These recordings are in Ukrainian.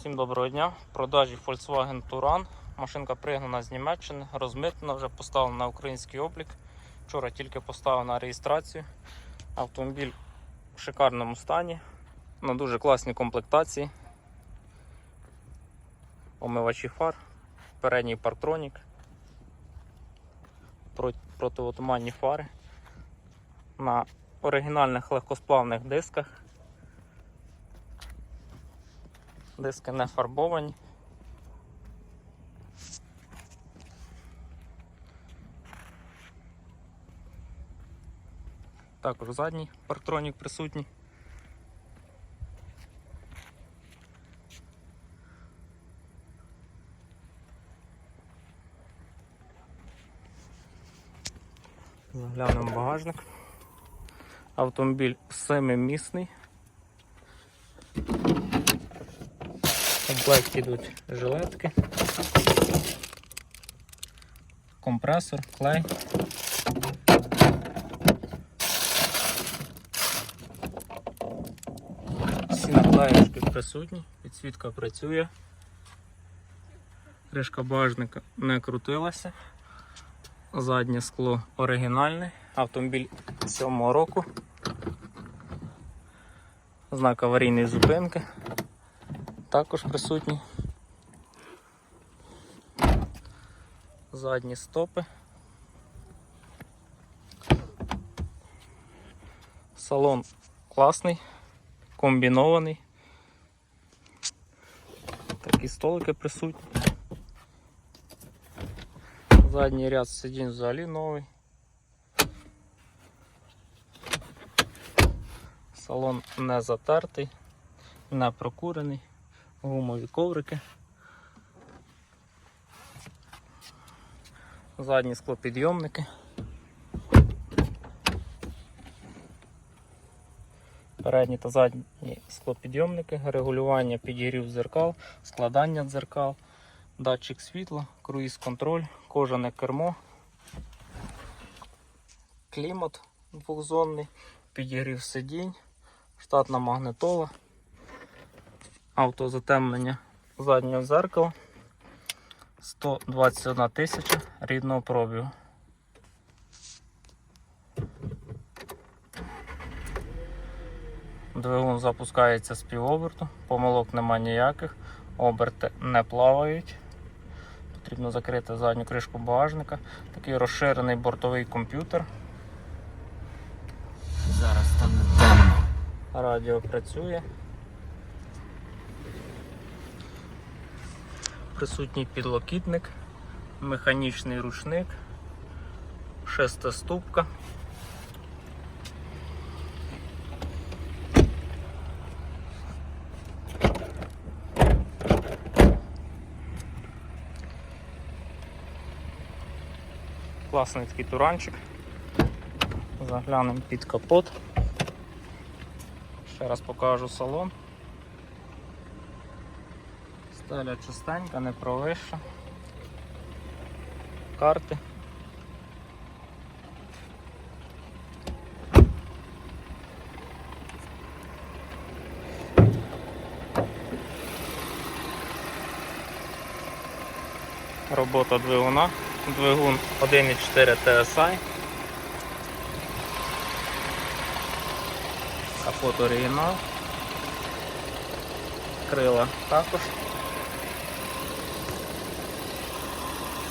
Всім доброго дня. В продажі Volkswagen Touran. Машинка пригнана з Німеччини, розмитнена, вже поставлена на український облік. Вчора тільки поставив на реєстрацію. Автомобіль в шикарному стані, на дуже класній комплектації. Омивачі фар, передній парктронік, про- противотуманні фари на оригінальних легкосплавних дисках. Диски не фарбовані. Також задній парктронік присутній. Заглянемо багажник. Автомобіль семимісний. Комплекті йдуть жилетки, компресор, клей. Всі наклеїчки присутні, підсвітка працює. Кришка багажника не крутилася. Заднє скло оригінальне. Автомобіль 7 року. Знак аварійної зупинки також присутні. Задні стопи. Салон класний, комбінований. Такі столики присутні. Задній ряд сидінь взагалі новий. Салон не затертий, не прокурений, гумові коврики. Задні склопідйомники. Передні та задні склопідйомники, регулювання підігрів дзеркал, складання дзеркал, датчик світла, круїз-контроль, кожане кермо, клімат двохзонний, підігрів сидінь, штатна магнитола, автозатемнення заднього дзеркала, 121 тисяча рідного пробігу. Двигун запускається з півоберту, помилок нема ніяких, оберти не плавають. Потрібно закрити задню кришку багажника. Такий розширений бортовий комп'ютер. Зараз там темно. Радіо працює. Присутній підлокітник, механічний ручник, шестиступка. Класний такий туранчик. Заглянемо під капот. Ще раз покажу салон. Стеля чистенька, не провища. Карти. Робота двигуна. Двигун 1.4 TSI. Капот оригінал. Крила також.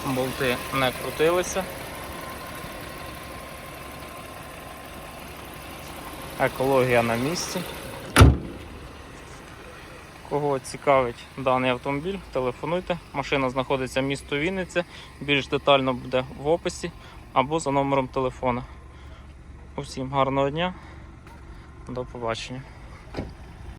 Болти не крутилися. Екологія на місці. Кого цікавить даний автомобіль, телефонуйте. Машина знаходиться в місто Вінниця. Більш детально буде в описі або за номером телефона. Усім гарного дня. До побачення.